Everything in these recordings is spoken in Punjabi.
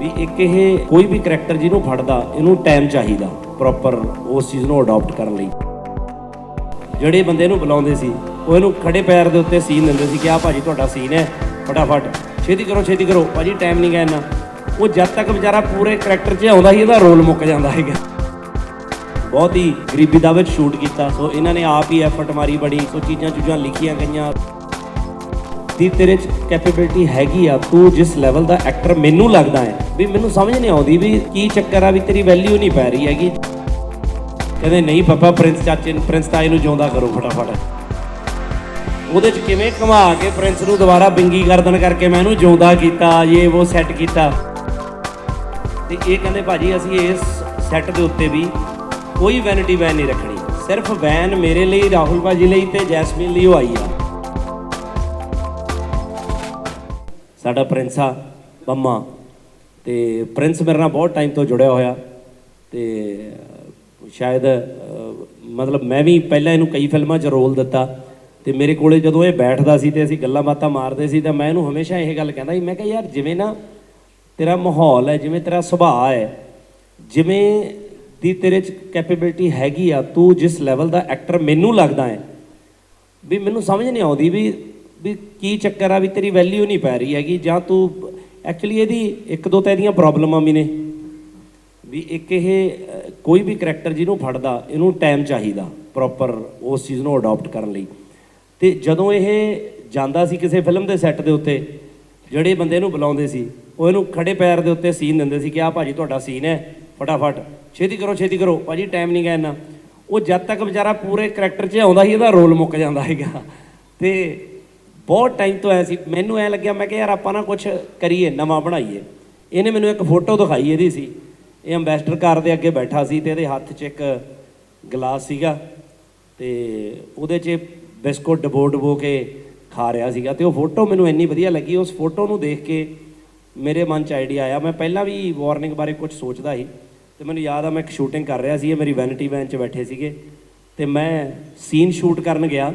ਵੀ ਇੱਕ ਇਹ ਕੋਈ ਵੀ ਕੈਰੈਕਟਰ ਜਿਹਨੂੰ ਫੜਦਾ, ਇਹਨੂੰ ਟਾਈਮ ਚਾਹੀਦਾ ਪ੍ਰੋਪਰ ਉਸ ਚੀਜ਼ ਨੂੰ ਅਡਾਪਟ ਕਰਨ ਲਈ। ਜਿਹੜੇ ਬੰਦੇ ਨੂੰ ਬੁਲਾਉਂਦੇ ਸੀ, ਉਹ ਇਹਨੂੰ ਖੜੇ ਪੈਰ ਦੇ ਉੱਤੇ ਸੀਨ ਦਿੰਦੇ ਸੀ ਕਿ ਆ ਭਾਜੀ ਤੁਹਾਡਾ ਸੀਨ ਹੈ, ਫਟਾਫਟ। ਛੇਤੀ ਕਰੋ ਛੇਤੀ ਕਰੋ। ਭਾਜੀ ਟਾਈਮ ਨਹੀਂ ਗਾ ਇੰਨਾ। ਉਹ ਜਦ ਤੱਕ ਵਿਚਾਰਾ ਪੂਰੇ ਕੈਰੈਕਟਰ 'ਚ ਆਉਂਦਾ ਸੀ, ਇਹਦਾ ਰੋਲ ਮੁੱਕ ਜਾਂਦਾ ਹੈਗਾ ਬਹੁਤ ਹੀ ਗਰੀਬੀ ਦਾ ਵਿੱਚ ਸ਼ੂਟ ਕੀਤਾ। ਸੋ ਇਹਨਾਂ ਨੇ ਆਪ ਹੀ ਐਫਰਟ ਮਾਰੀ ਬੜੀ। ਸੋ ਚੀਜ਼ਾਂ ਚੂਜ਼ਾਂ ਲਿਖੀਆਂ ਗਈਆਂ। ਦੀ ਤੇਰੇ 'ਚ ਕੈਪੇਬਿਲਿਟੀ ਹੈਗੀ ਆ, ਤੂੰ ਜਿਸ ਲੈਵਲ ਦਾ ਐਕਟਰ ਮੈਨੂੰ ਲੱਗਦਾ ਹੈ, ਵੀ ਮੈਨੂੰ ਸਮਝ ਨਹੀਂ ਆਉਂਦੀ ਵੀ ਕੀ ਚੱਕਰ ਆ ਵੀ ਤੇਰੀ ਵੈਲਿਊ ਨਹੀਂ ਪੈ ਰਹੀ ਹੈਗੀ। ਕਹਿੰਦੇ, ਨਹੀਂ ਪਾਪਾ ਪ੍ਰਿੰਸ ਚਾਚੇ ਨੂੰ ਪ੍ਰਿੰਸ ਤਾਏ ਨੂੰ ਜਿਉਂਦਾ ਕਰੋ ਫਟਾਫਟ। ਉਹਦੇ 'ਚ ਕਿਵੇਂ ਘੁਮਾ ਕੇ ਪ੍ਰਿੰਸ ਨੂੰ ਦੁਬਾਰਾ ਬਿੰਗੀ ਗਰਦਨ ਕਰਕੇ ਮੈਂ ਇਹਨੂੰ ਜਿਉਂਦਾ ਕੀਤਾ ਇਹ ਉਹ ਸੈੱਟ ਕੀਤਾ। ਤੇ ਇਹ ਕਹਿੰਦੇ, ਭਾਜੀ, ਅਸੀਂ ਇਸ ਸੈੱਟ ਦੇ ਉੱਤੇ ਵੀ ਕੋਈ ਵੈਨਿਟੀ ਵੈਨ ਨਹੀਂ ਰੱਖਣੀ। ਸਿਰਫ ਵੈਨ ਮੇਰੇ ਲਈ, ਰਾਹੁਲ ਭਾਜੀ ਲਈ ਤੇ ਜੈਸਮੀਨ ਲਈ ਉਹ ਆਈ ਆ। ਸਾਡਾ ਪ੍ਰਿੰਸ ਆ ਪੰਮਾ ਤੇ ਪ੍ਰਿੰਸ ਮੇਰੇ ਨਾਲ ਬਹੁਤ ਟਾਈਮ ਤੋਂ ਜੁੜਿਆ ਹੋਇਆ ਤੇ ਸ਼ਾਇਦ ਮਤਲਬ ਮੈਂ ਵੀ ਪਹਿਲਾਂ ਇਹਨੂੰ ਕਈ ਫਿਲਮਾਂ 'ਚ ਰੋਲ ਦਿੱਤਾ ਤੇ ਮੇਰੇ ਕੋਲੇ ਜਦੋਂ ਇਹ ਬੈਠਦਾ ਸੀ ਤੇ ਅਸੀਂ ਗੱਲਾਂ ਬਾਤਾਂ ਮਾਰਦੇ ਸੀ ਤਾਂ ਮੈਂ ਇਹਨੂੰ ਹਮੇਸ਼ਾ ਇਹ ਗੱਲ ਕਹਿੰਦਾ ਸੀ, ਮੈਂ ਕਿਹਾ ਯਾਰ ਜਿਵੇਂ ਨਾ ਤੇਰਾ ਮਾਹੌਲ ਹੈ, ਜਿਵੇਂ ਤੇਰਾ ਸੁਭਾਅ ਹੈ, ਜਿਵੇਂ ਦੀ ਤੇਰੇ 'ਚ ਕੈਪੇਬਿਲਿਟੀ ਹੈਗੀ ਆ, ਤੂੰ ਜਿਸ ਲੈਵਲ ਦਾ ਐਕਟਰ ਮੈਨੂੰ ਲੱਗਦਾ ਹੈ, ਵੀ ਮੈਨੂੰ ਸਮਝ ਨਹੀਂ ਆਉਂਦੀ ਵੀ ਵੀ ਕੀ ਚੱਕਰ ਆ ਵੀ ਤੇਰੀ ਵੈਲਿਊ ਨਹੀਂ ਪੈ ਰਹੀ ਹੈਗੀ, ਜਾਂ ਤੂੰ ਐਕਚੁਅਲੀ ਇਹਦੀ ਇੱਕ ਦੋ ਤਾਂ ਇਹਦੀਆਂ ਪ੍ਰੋਬਲਮਾਂ ਵੀ ਨੇ। ਵੀ ਇੱਕ ਇਹ ਕੋਈ ਵੀ ਕੈਰੈਕਟਰ ਜਿਹਨੂੰ ਫੜਦਾ, ਇਹਨੂੰ ਟਾਈਮ ਚਾਹੀਦਾ ਪ੍ਰੋਪਰ ਉਸ ਚੀਜ਼ ਨੂੰ ਅਡਾਪਟ ਕਰਨ ਲਈ। ਤੇ ਜਦੋਂ ਇਹ ਜਾਂਦਾ ਸੀ ਕਿਸੇ ਫਿਲਮ ਦੇ ਸੈੱਟ ਦੇ ਉੱਤੇ, ਜਿਹੜੇ ਬੰਦੇ ਇਹਨੂੰ ਬੁਲਾਉਂਦੇ ਸੀ, ਉਹ ਇਹਨੂੰ ਖੜੇ ਪੈਰ ਦੇ ਉੱਤੇ ਸੀਨ ਦਿੰਦੇ ਸੀ ਕਿ, ਆ ਭਾਜੀ, ਤੁਹਾਡਾ ਸੀਨ ਹੈ, ਫਟਾਫਟ, ਛੇਤੀ ਕਰੋ ਛੇਤੀ ਕਰੋ, ਭਾਜੀ ਟਾਈਮ ਨਹੀਂ ਗਾ ਇੰਨਾ। ਉਹ ਜਦ ਤੱਕ ਵਿਚਾਰਾ ਪੂਰੇ ਕੈਰੈਕਟਰ 'ਚ ਆਉਂਦਾ ਸੀ ਇਹਦਾ ਰੋਲ ਮੁੱਕ ਜਾਂਦਾ ਹੈਗਾ ਤੇ ਬਹੁਤ ਟਾਈਮ ਤੋਂ ਐ ਸੀ, ਮੈਨੂੰ ਐ ਲੱਗਿਆ, ਮੈਂ ਕਿਹਾ ਯਾਰ ਆਪਾਂ ਨਾ ਕੁਝ ਕਰੀਏ, ਨਵਾਂ ਬਣਾਈਏ। ਇਹਨੇ ਮੈਨੂੰ ਇੱਕ ਫੋਟੋ ਦਿਖਾਈ ਇਹਦੀ ਸੀ। ਇਹ ਅੰਬੈਸਡਰ ਕਾਰ ਦੇ ਅੱਗੇ ਬੈਠਾ ਸੀ ਤੇ ਇਹਦੇ ਹੱਥ 'ਚ ਇੱਕ ਗਲਾਸ ਸੀਗਾ ਤੇ ਉਹਦੇ 'ਚ ਬਿਸਕੁਟ ਡਬੋ ਡਬੋ ਕੇ ਖਾ ਰਿਹਾ ਸੀਗਾ ਤੇ ਉਹ ਫੋਟੋ ਮੈਨੂੰ ਇੰਨੀ ਵਧੀਆ ਲੱਗੀ। ਉਸ ਫੋਟੋ ਨੂੰ ਦੇਖ ਕੇ ਮੇਰੇ ਮਨ 'ਚ ਆਈਡੀਆ ਆਇਆ। ਮੈਂ ਪਹਿਲਾਂ ਵੀ ਵਾਰਨਿੰਗ ਬਾਰੇ ਕੁਝ ਸੋਚਦਾ ਸੀ ਤੇ ਮੈਨੂੰ ਯਾਦ ਆ, ਮੈਂ ਇੱਕ ਸ਼ੂਟਿੰਗ ਕਰ ਰਿਹਾ ਸੀ, ਇਹ ਮੇਰੀ ਵੈਨਿਟੀ ਵੈਨ 'ਚ ਬੈਠੇ ਸੀਗੇ ਤੇ ਮੈਂ ਸੀਨ ਸ਼ੂਟ ਕਰਨ ਗਿਆ।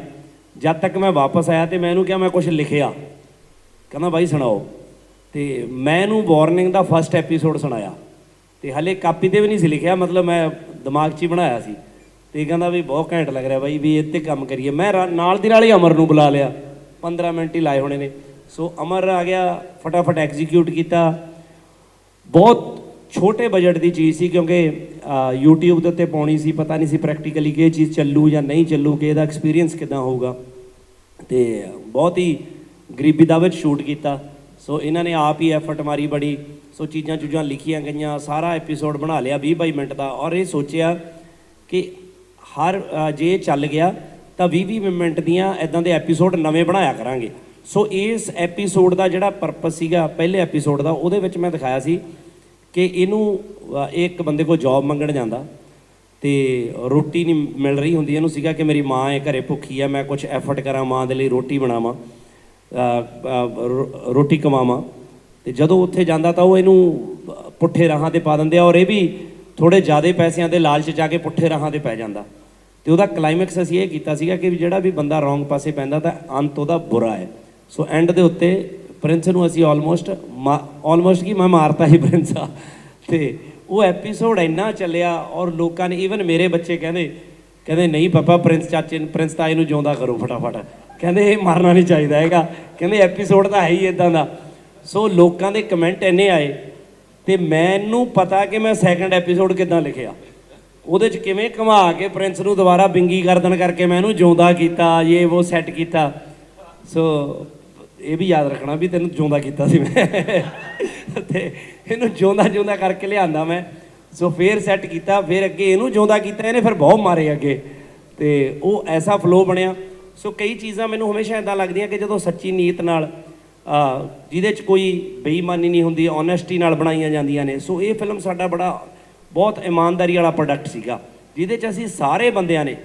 ਜਦ ਤੱਕ ਮੈਂ ਵਾਪਸ ਆਇਆ ਤੇ ਮੈਂ ਇਹਨੂੰ ਕਿਹਾ ਮੈਂ ਕੁਝ ਲਿਖਿਆ। ਕਹਿੰਦਾ ਬਾਈ ਸੁਣਾਓ। ਤੇ ਮੈਂ ਇਹਨੂੰ ਵਾਰਨਿੰਗ ਦਾ ਫਸਟ ਐਪੀਸੋਡ ਸੁਣਾਇਆ। ਤੇ ਹਲੇ ਕਾਪੀ ਤੇ ਵੀ ਨਹੀਂ ਸੀ ਲਿਖਿਆ, ਮਤਲਬ ਮੈਂ ਦਿਮਾਗ 'ਚ ਹੀ ਬਣਾਇਆ ਸੀ। ਤੇ ਕਹਿੰਦਾ ਵੀ ਬਹੁਤ ਘੈਂਟ ਲੱਗ ਰਿਹਾ ਬਾਈ ਵੀ ਇਹ ਤੇ ਕੰਮ ਕਰੀਏ। ਮੈਂ ਰਾ- ਨਾਲ ਦੀ ਨਾਲ ਹੀ ਅਮਰ ਨੂੰ ਬੁਲਾ ਲਿਆ। 15 ਮਿੰਟ ਹੀ ਲਾਏ ਹੋਣੇ ਨੇ। ਸੋ ਅਮਰ ਆ ਗਿਆ, ਫਟਾਫਟ ਐਗਜ਼ੀਕਿਊਟ ਕੀਤਾ। ਬਹੁਤ ਛੋਟੇ ਬਜਟ ਦੀ ਚੀਜ਼ ਸੀ ਕਿਉਂਕਿ ਅਹ, YouTube ਦੇ ਉੱਤੇ ਪਾਉਣੀ ਸੀ ਪਤਾ ਨਹੀਂ ਸੀ ਪ੍ਰੈਕਟੀਕਲੀ ਕਿ ਇਹ ਚੀਜ਼ ਚੱਲੂ ਜਾਂ ਨਹੀਂ ਚੱਲੂ ਕਿ ਇਹਦਾ ਐਕਸਪੀਰੀਅੰਸ ਕਿਦਾਂ ਹੋਊਗਾ। ਤੇ ਬਹੁਤ ਹੀ ਗਰੀਬੀ ਦਾ ਵਿੱਚ ਸ਼ੂਟ ਕੀਤਾ। ਸੋ ਇਹਨਾਂ ਨੇ ਆਪ ਹੀ ਐਫਰਟ ਮਾਰੀ ਬੜੀ। ਸੋ ਚੀਜ਼ਾਂ ਚੂਜ਼ਾਂ ਲਿਖੀਆਂ ਗਈਆਂ ਸਾਰਾ ਐਪੀਸੋਡ ਬਣਾ ਲਿਆ 20 22 ਮਿੰਟ ਦਾ। ਔਰ ਇਹ ਸੋਚਿਆ ਕਿ ਹਰ ਜੇ ਚੱਲ ਗਿਆ ਤਾਂ 20 20 ਮਿੰਟ ਦੀਆਂ ਇਦਾਂ ਦੇ ਐਪੀਸੋਡ ਨਵੇਂ ਬਣਾਇਆ ਕਰਾਂਗੇ। ਸੋ ਇਸ ਐਪੀਸੋਡ ਦਾ ਜਿਹੜਾ ਪਰਪਸ ਸੀਗਾ ਪਹਿਲੇ ਐਪੀਸੋਡ ਦਾ ਉਹਦੇ ਵਿੱਚ ਮੈਂ ਦਿਖਾਇਆ ਸੀ ਕਿ ਇਹਨੂੰ ਇਹ ਇੱਕ ਬੰਦੇ ਕੋਲ ਜੌਬ ਮੰਗਣ ਜਾਂਦਾ ਤੇ ਰੋਟੀ ਨਹੀਂ ਮਿਲ ਰਹੀ ਹੁੰਦੀ। ਇਹਨੂੰ ਸੀਗਾ ਕਿ ਮੇਰੀ ਮਾਂ ਹੈ ਘਰੇ ਭੁੱਖੀ ਹੈ ਮੈਂ ਕੁਝ ਐਫਰਟ ਕਰਾਂ, ਮਾਂ ਦੇ ਲਈ ਰੋਟੀ ਬਣਾਵਾਂ ਰੋ- ਰੋਟੀ ਕਮਾਵਾਂ। ਤੇ ਜਦੋਂ ਉੱਥੇ ਜਾਂਦਾ ਤਾਂ ਉਹ ਇਹਨੂੰ ਪੁੱਠੇ ਰਾਹਾਂ ਤੇ ਪਾ ਦਿੰਦੇ ਆ ਔਰ ਇਹ ਵੀ ਥੋੜੇ ਜ਼ਿਆਦਾ ਪੈਸਿਆਂ ਦੇ ਲਾਲਚ ਜਾ ਕੇ ਪੁੱਠੇ ਰਾਹਾਂ ਤੇ ਪੈ ਜਾਂਦਾ। ਤੇ ਉਹਦਾ ਕਲਾਈਮੈਕਸ ਅਸੀਂ ਇਹ ਕੀਤਾ ਸੀਗਾ ਕਿ ਜਿਹੜਾ ਵੀ ਬੰਦਾ ਰੋਂਗ ਪਾਸੇ ਪੈਂਦਾ ਤਾਂ ਅੰਤ ਉਹਦਾ ਬੁਰਾ ਹੈ। ਸੋ ਐਂਡ ਦੇ ਉੱਤੇ ਪ੍ਰਿੰਸ ਨੂੰ ਅਸੀਂ ਆਲਮੋਸਟ ਆਲਮੋਸਟ ਕੀ ਮੈਂ ਮਾਰਤਾ ਹੀ ਪ੍ਰਿੰਸ ਆ। ਤੇ ਉਹ ਐਪੀਸੋਡ ਇੰਨਾ ਚੱਲਿਆ ਔਰ ਲੋਕਾਂ ਨੇ ਈਵਨ ਮੇਰੇ ਬੱਚੇ ਕਹਿੰਦੇ ਕਹਿੰਦੇ ਨਹੀਂ ਪਾਪਾ ਪ੍ਰਿੰਸ ਚਾਚੇ ਨੂੰ, ਪ੍ਰਿੰਸ ਤਾਏ ਨੂੰ ਜਿਉਂਦਾ ਕਰੋ ਫਟਾਫਟ। ਕਹਿੰਦੇ ਇਹ ਮਾਰਨਾ ਨਹੀਂ ਚਾਹੀਦਾ ਹੈਗਾ। ਕਹਿੰਦੇ ਐਪੀਸੋਡ ਤਾਂ ਹੈ ਹੀ ਇਦਾਂ ਦਾ। ਸੋ ਲੋਕਾਂ ਦੇ ਕਮੈਂਟ ਇੰਨੇ ਆਏ ਤੇ ਮੈਨੂੰ ਪਤਾ ਕਿ ਮੈਂ ਸੈਕੰਡ ਐਪੀਸੋਡ ਕਿਦਾਂ ਲਿਖਿਆ। ਉਹਦੇ ਚ ਕਿਵੇਂ ਘੁਮਾ ਕੇ ਪ੍ਰਿੰਸ ਨੂੰ ਦੁਬਾਰਾ ਬਿੰਗੀ ਗਰਦਨ ਕਰਕੇ ਮੈਂ ਇਹਨੂੰ ਜਿਉਂਦਾ ਕੀਤਾ, ਇਹ ਉਹ ਸੈੱਟ ਕੀਤਾ। ਸੋ ਇਹ ਵੀ ਯਾਦ ਰੱਖਣਾ ਵੀ ਤੈਨੂੰ ਜਿਉਂਦਾ ਕੀਤਾ ਸੀ ਮੈਂ। ਤੇ ਇਹਨੂੰ ਜਿਉਂਦਾ ਜਿਉਂਦਾ ਕਰਕੇ ਲਿਆਂਦਾ ਮੈਂ। ਸੋ ਫੇਰ ਸੈੱਟ ਕੀਤਾ, ਫਿਰ ਅੱਗੇ ਇਹਨੂੰ ਜਿਉਂਦਾ ਕੀਤਾ, ਇਹਨੇ ਫਿਰ ਬਹੁਤ ਮਾਰੇ ਅੱਗੇ। ਤੇ ਉਹ ਐਸਾ ਫਲੋ ਬਣਿਆ। ਸੋ ਕਈ ਚੀਜ਼ਾਂ ਮੈਨੂੰ ਹਮੇਸ਼ਾ ਇਦਾਂ ਲੱਗਦੀਆਂ ਕਿ ਜਦੋਂ ਸੱਚੀ ਨੀਅਤ ਨਾਲ ਜਿਹਦੇ ਚ ਕੋਈ ਬੇਈਮਾਨੀ ਨਹੀਂ ਹੁੰਦੀ ਓਨੈਸਟੀ ਨਾਲ ਬਣਾਈਆਂ ਜਾਂਦੀਆਂ ਨੇ। ਸੋ ਇਹ ਫਿਲਮ ਸਾਡਾ ਬੜਾ, ਬਹੁਤ ਇਮਾਨਦਾਰੀ ਵਾਲਾ ਪ੍ਰੋਡਕਟ ਸੀਗਾ, ਜਿਹਦੇ ਚ ਅਸੀਂ ਸਾਰੇ ਬੰਦਿਆਂ ਨੇ।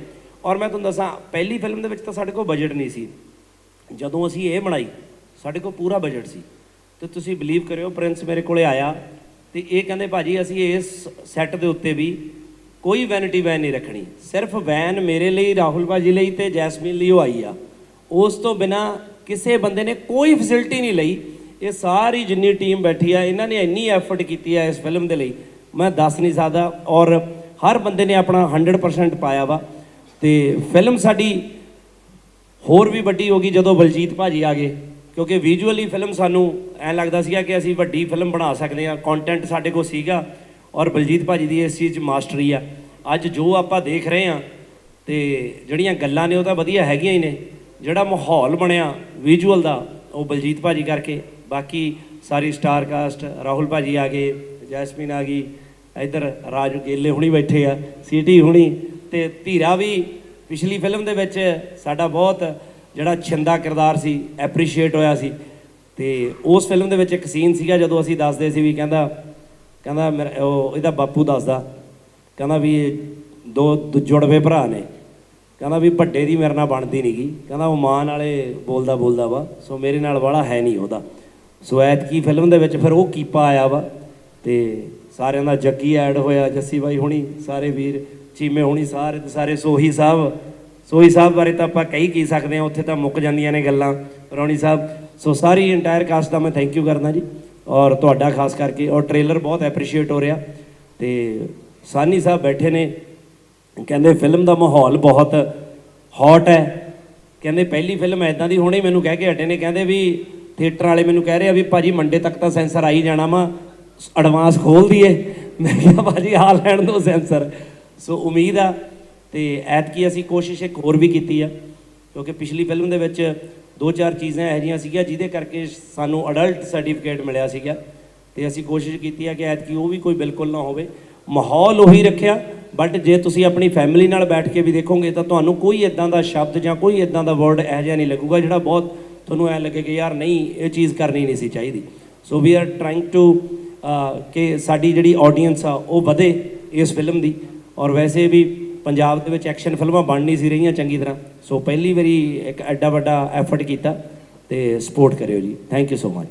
ਔਰ ਮੈਂ ਤੁਹਾਨੂੰ ਦੱਸਾਂ, ਪਹਿਲੀ ਫਿਲਮ ਦੇ ਵਿੱਚ ਤਾਂ ਸਾਡੇ ਕੋਲ ਬਜਟ ਨਹੀਂ ਸੀ। ਜਦੋਂ ਅਸੀਂ ਇਹ ਬਣਾਈ, ਸਾਡੇ ਕੋਲ ਪੂਰਾ ਬਜਟ ਸੀ। ਤੇ ਤੁਸੀਂ ਬਲੀਵ ਕਰਿਓ ਪ੍ਰਿੰਸ ਮੇਰੇ ਕੋਲੇ ਆਇਆ ਤੇ ਇਹ ਕਹਿੰਦੇ, ਭਾਜੀ, ਅਸੀਂ ਇਸ ਸੈੱਟ ਦੇ ਉੱਤੇ ਵੀ ਕੋਈ ਵੈਨਿਟੀ ਵੈਨ ਨਹੀਂ ਰੱਖਣੀ। ਸਿਰਫ ਵੈਨ ਮੇਰੇ ਲਈ, ਰਾਹੁਲ ਭਾਜੀ ਲਈ ਤੇ ਜੈਸਮੀਨ ਲਈ ਉਹ ਆਈ ਆ। ਉਸ ਤੋਂ ਬਿਨਾ ਕਿਸੇ ਬੰਦੇ ਨੇ ਕੋਈ ਫੈਸਿਲਿਟੀ ਨਹੀਂ ਲਈ। ਇਹ ਸਾਰੀ ਜਿੰਨੀ ਟੀਮ ਬੈਠੀ ਆ, ਇਹਨਾਂ ਨੇ ਇੰਨੀ ਐਫਰਟ ਕੀਤੀ ਆ ਇਸ ਫਿਲਮ ਦੇ ਲਈ। ਮੈਂ ਦੱਸ ਨਹੀਂ ਸਕਦਾ ਔਰ ਹਰ ਬੰਦੇ ਨੇ ਆਪਣਾ 100% ਪਾਇਆ ਵਾ। ਤੇ ਫਿਲਮ ਸਾਡੀ ਹੋਰ ਵੀ ਵੱਡੀ ਹੋ ਗਈ ਜਦੋਂ ਬਲਜੀਤ ਭਾਜੀ ਆ ਗਏ। ਕਿਉਂਕਿ ਵਿਜ਼ੂਅਲੀ ਫਿਲਮ ਸਾਨੂੰ ਐਂ ਲੱਗਦਾ ਸੀਗਾ ਕਿ ਅਸੀਂ ਵੱਡੀ ਫਿਲਮ ਬਣਾ ਸਕਦੇ ਹਾਂ ਕੰਟੈਂਟ ਸਾਡੇ ਕੋਲ ਸੀਗਾ ਔਰ ਬਲਜੀਤ ਭਾਜੀ ਦੀ ਇਸ ਚੀਜ਼ 'ਚ ਮਾਸਟਰੀ ਆ। ਅੱਜ ਜੋ ਆਪਾਂ ਦੇਖ ਰਹੇ ਹਾਂ ਤੇ ਜਿਹੜੀਆਂ ਗੱਲਾਂ ਨੇ ਉਹ ਤਾਂ ਵਧੀਆ ਹੈਗੀਆਂ ਹੀ ਨੇ। ਜਿਹੜਾ ਮਾਹੌਲ ਬਣਿਆ ਵਿਜ਼ੂਅਲ ਦਾ, ਉਹ ਬਲਜੀਤ ਭਾਜੀ ਕਰਕੇ। ਬਾਕੀ ਸਾਰੀ ਸਟਾਰ ਕਾਸਟ ਰਾਹੁਲ ਭਾਜੀ ਆ ਗਏ, ਜੈਸਮੀਨ ਆ ਗਈ, ਇੱਧਰ ਰਾਜੂ ਗੇਲੇ ਹੁਣੀ ਬੈਠੇ ਆ, ਸੀਟੀ ਹੁਣੀ ਤੇ ਧੀਰਾ ਵੀ ਪਿਛਲੀ ਫਿਲਮ ਦੇ ਵਿੱਚ ਸਾਡਾ ਬਹੁਤ ਜਿਹੜਾ ਛਿੰਦਾ ਕਿਰਦਾਰ ਸੀ ਐਪਰੀਸ਼ੀਏਟ ਹੋਇਆ ਸੀ। ਤੇ ਉਸ ਫਿਲਮ ਦੇ ਵਿੱਚ ਇੱਕ ਸੀਨ ਸੀਗਾ ਜਦੋਂ ਅਸੀਂ ਦੱਸਦੇ ਸੀ ਵੀ ਕਹਿੰਦਾ ਕਹਿੰਦਾ ਮੇਰਾ ਉਹ ਇਹਦਾ ਬਾਪੂ ਦੱਸਦਾ, ਕਹਿੰਦਾ ਵੀ ਇਹ ਦੋ ਦੋ ਜੁੜਵੇ ਭਰਾ ਨੇ। ਕਹਿੰਦਾ ਵੀ ਵੱਡੇ ਦੀ ਮੇਰੇ ਨਾਲ ਬਣਦੀ ਨਹੀਂਗੀ ਕਹਿੰਦਾ ਉਹ ਮਾਂ ਨਾਲੇ ਬੋਲਦਾ ਬੋਲਦਾ ਵਾ, ਸੋ ਮੇਰੇ ਨਾਲ ਵਾਲਾ ਹੈ ਨਹੀਂ ਉਹਦਾ। ਸੋ ਐਤਕੀ ਫਿਲਮ ਦੇ ਵਿੱਚ ਫਿਰ ਉਹ ਕੀਪਾ ਆਇਆ ਵਾ ਤੇ ਸਾਰਿਆਂ ਦਾ ਜੱਗੀ ਐਡ ਹੋਇਆ ਜੱਸੀ ਬਾਈ ਹੁਣੀ, ਸਾਰੇ ਵੀਰ ਚੀਮੇ ਹੋਣੀ ਸਾਰੇ ਸਾਰੇ ਸੋਹੀ ਸਾਹਿਬ ਸੋਹੀ ਸਾਹਿਬ ਬਾਰੇ ਤਾਂ ਆਪਾਂ ਕਹੀ ਕੀ ਸਕਦੇ ਹਾਂ, ਉੱਥੇ ਤਾਂ ਮੁੱਕ ਜਾਂਦੀਆਂ ਨੇ ਗੱਲਾਂ। ਰੌਣੀ ਸਾਹਿਬ ਸੋ ਸਾਰੀ ਇੰਟਾਇਰ ਕਾਸਟ ਦਾ ਮੈਂ ਥੈਂਕ ਯੂ ਕਰਦਾ ਜੀ। ਔਰ ਤੁਹਾਡਾ ਖਾਸ ਕਰਕੇ, ਔਰ ਟ੍ਰੇਲਰ ਬਹੁਤ ਐਪਰੀਸ਼ੀਏਟ ਹੋ ਰਿਹਾ। ਤੇ ਸਾਨੀ ਸਾਹਿਬ ਬੈਠੇ ਨੇ, ਕਹਿੰਦੇ ਫਿਲਮ ਦਾ ਮਾਹੌਲ ਬਹੁਤ ਹੌਟ ਹੈ। ਕਹਿੰਦੇ ਪਹਿਲੀ ਫਿਲਮ ਐਦਾਂ ਦੀ ਹੋਣੀ, ਮੈਨੂੰ ਕਹਿ ਕੇ ਹਟੇ ਨੇ। ਕਹਿੰਦੇ ਵੀ ਥੀਏਟਰ ਵਾਲੇ ਮੈਨੂੰ ਕਹਿ ਰਹੇ ਆ ਵੀ ਭਾਜੀ ਮੰਡੇ ਤੱਕ ਤਾਂ ਸੈਂਸਰ ਆ ਹੀ ਜਾਣਾ ਵਾ ਐਡਵਾਂਸ ਖੋਲ ਦਈਏ। ਮੈਂ ਕਿਹਾ, ਭਾਜੀ ਆ ਲੈਣ ਦੋ ਸੈਂਸਰ ਸੋ ਉਮੀਦ ਆ ਤੇ ਐਤਕੀ ਅਸੀਂ ਕੋਸ਼ਿਸ਼ ਇੱਕ ਹੋਰ ਵੀ ਕੀਤੀ ਆ, ਕਿਉਂਕਿ ਪਿਛਲੀ ਫਿਲਮ ਦੇ ਵਿੱਚ ਦੋ ਚਾਰ ਚੀਜ਼ਾਂ ਇਹੋ ਜਿਹੀਆਂ ਸੀਗੀਆਂ ਜਿਹਦੇ ਕਰਕੇ ਸਾਨੂੰ ਅਡਲਟ ਸਰਟੀਫਿਕੇਟ ਮਿਲਿਆ ਸੀਗਾ ਤੇ ਅਸੀਂ ਕੋਸ਼ਿਸ਼ ਕੀਤੀ ਆ ਕਿ ਐਤਕੀ ਉਹ ਵੀ ਕੋਈ ਬਿਲਕੁਲ ਨਾ ਹੋਵੇ। ਮਾਹੌਲ ਉਹੀ ਰੱਖਿਆ ਬਟ ਜੇ ਤੁਸੀਂ ਆਪਣੀ ਫੈਮਿਲੀ ਨਾਲ ਬੈਠ ਕੇ ਵੀ ਦੇਖੋਗੇ ਤਾਂ ਤੁਹਾਨੂੰ ਕੋਈ ਇਦਾਂ ਦਾ ਸ਼ਬਦ ਜਾਂ ਕੋਈ ਇਦਾਂ ਦਾ ਵਰਡ ਇਹੋ ਜਿਹਾ ਨਹੀਂ ਲੱਗੂਗਾ ਜਿਹੜਾ ਬਹੁਤ ਤੁਹਾਨੂੰ ਐ ਲੱਗੇ ਕਿ ਯਾਰ ਨਹੀਂ, ਇਹ ਚੀਜ਼ ਕਰਨੀ ਨਹੀਂ ਸੀ ਚਾਹੀਦੀ। So we are trying to ਕਿ ਸਾਡੀ ਜਿਹੜੀ ਆਡੀਅנס ਆ ਉਹ ਵਧੇ ਇਸ ਫਿਲਮ ਦੀ। ਔਰ ਵੈਸੇ ਵੀ ਪੰਜਾਬ ਦੇ ਵਿੱਚ ਐਕਸ਼ਨ ਫਿਲਮਾਂ ਬਣ ਨਹੀਂ ਸੀ ਰਹੀਆਂ ਚੰਗੀ ਤਰ੍ਹਾਂ। ਸੋ ਪਹਿਲੀ ਵਾਰੀ ਇੱਕ ਐਡਾ ਵੱਡਾ ਐਫਰਟ ਕੀਤਾ ਤੇ ਸਪੋਰਟ ਕਰਿਓ ਜੀ। Thank you so much